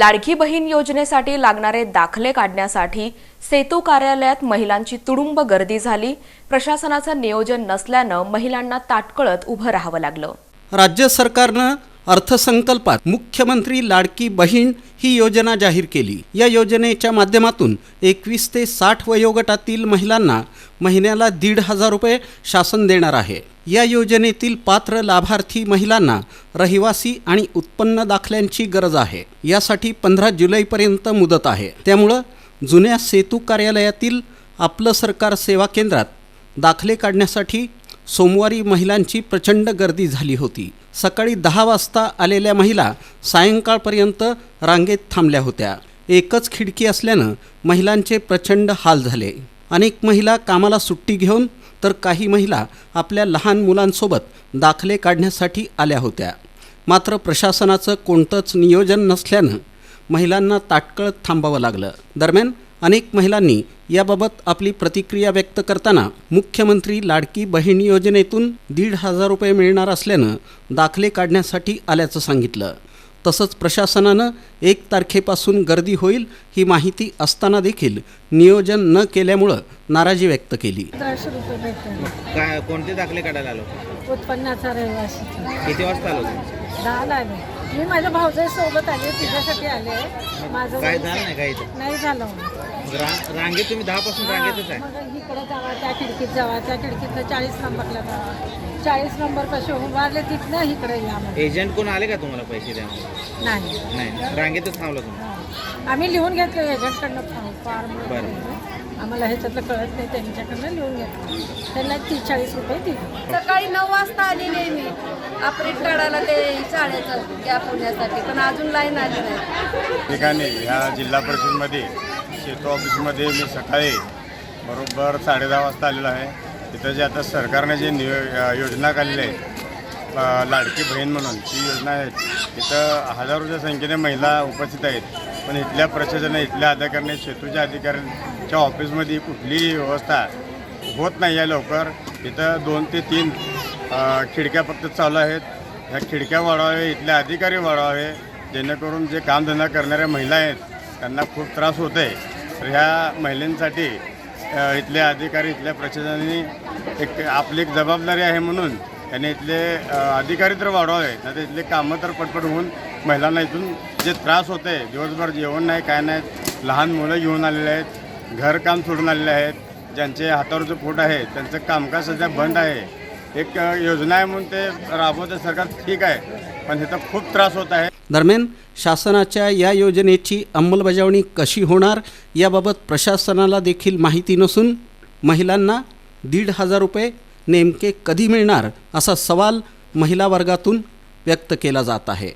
लाडकी बहीण योजनेसाठी लागणारे दाखले काढण्यासाठी सेतू कार्यालयात महिलांची तुडुंब गर्दी झाली. प्रशासनाचं नियोजन नसल्यानं महिलांना ताटकळत उभं राहावं लागलं. राज्य सरकारनं अर्थसंकल्पात मुख्यमंत्री लाडकी बहीण ही योजना जाहीर केली. या योजनेच्या माध्यमातून एकवीस ते साठ वयोगटातील महिलांना महिन्याला दीड हजार रुपये शासन देणार आहे. या योजनेतील पात्र लाभार्थी महिलांना रहिवासी आणि उत्पन्न दाखल्यांची गरज आहे. यासाठी पंधरा जुलैपर्यंत मुदत आहे. त्यामुळं जुन्या सेतू कार्यालयातील आपलं सरकार सेवा केंद्रात दाखले काढण्यासाठी सोमवारी महिलांची प्रचंड गर्दी झाली होती. सकाळी दहा वाजता आलेल्या महिला सायंकाळपर्यंत रांगेत थांबल्या होत्या. एकच खिडकी असल्यानं महिलांचे प्रचंड हाल झाले. अनेक महिला कामाला सुट्टी घेऊन तर काही महिला आपल्या लहान मुलांसोबत दाखले काढण्यासाठी आल्या होत्या. मात्र प्रशासनाचं कोणतंच नियोजन नसल्यानं महिलांना ताटकळत थांबावं लागलं. दरम्यान अनेक महिलांनी याबाबत आपली प्रतिक्रिया व्यक्त करताना मुख्यमंत्री लाडकी बहीण योजनेतून दीड हजार रुपये मिळणार असल्यानं दाखले काढण्यासाठी आल्याचं सांगितलं. तसंच प्रशासनानं एक तारखेपासून गर्दी होईल ही माहिती असताना देखील नियोजन न केल्यामुळं नाराजी व्यक्त केली. काय कोणते दाखले काढायला आलो? उत्पन्नाचा किती वाजता आलो? तुम्ही? दहाला आले. मी माझ्या भाऊजाई सोबत आले तिच्यासाठी आले. माझं काय झालं नाही काय नाही झालं. रा- रांगेत तुम्ही दहा पासून रांगेतच आहे. मग इकडे जावा त्या खिडकीत जावा त्या खिडकीत चाळीस नंबरला जावा. चाळीस नंबर कसे उभारले तिथनं इकडे या एजंट कोण आले का तुम्हाला पैसे द्या नाही. नाही. रांगेतच थांबलो तुम्ही. हा. आम्ही लिहून घेतलं एजंटकडनं. वगैरे. आम्हाला ह्याच्यातलं कळत नाही त्यांच्याकडनं लिहून घेतलं. त्यांना तीस चाळीस रुपये दिले. सकाळी नऊ वाजता आलेली आहे मी ऑपरेट काढायला ते शाळेचं गॅप होण्यासाठी पण अजून लाईन आली नाही. ठिकाणी ह्या जिल्हा परिषदमध्ये सेतू ऑफिसमध्ये मी सकाळी बरोबर साडे दहा वाजता आलेलो आहे. तिथं जे आता सरकारने जे नियो योजना काढलेली आहे लाडकी बहीण म्हणून ती योजना आहे. तिथं हजारोच्या संख्येने महिला उपस्थित आहेत. पण इथल्या प्रशासनाने इथल्या अधिकाऱ्यांनी सेतूच्या अधिकाऱ्यांच्या ऑफिसमध्ये कुठलीही व्यवस्था होत नाही आहे लवकर. इथं दोन ते तीन खिडक्या फक्त चालू आहेत. ह्या खिडक्या वाढवावे इथले अधिकारी वाढवावे जेणेकरून जे कामधंदा करणाऱ्या महिला आहेत त्यांना खूप त्रास होत आहे तर ह्या महिलांसाठी इथले अधिकारी इथल्या प्रशासनाने एक आपली एक जबाबदारी आहे म्हणून त्यांनी इथले अधिकारी तर वाढवावे नाही तर इथले कामं तर पटपट होऊन महिलांना इथून जे त्रास होते दिवसभर जेवण नाही काय नाही लहान मुलं घेऊन आलेले आहेत घरकाम सोडून आलेले आहेत ज्यांचे हातावरचं पोट आहे त्यांचं कामकाज सध्या बंद आहे. एक योजना आहे म्हणून ते राबवते सरकार ठीक आहे पण ह्याचा खूप त्रास होत आहे. दरम्यान शासनाच्या या योजनेची अंमलबजावणी कशी होणार याबाबत प्रशासनाला देखील माहिती नसून महिलांना दीड हजार रुपये नेमके कधी मिळणार असा सवाल महिला वर्गातून व्यक्त केला जात आहे.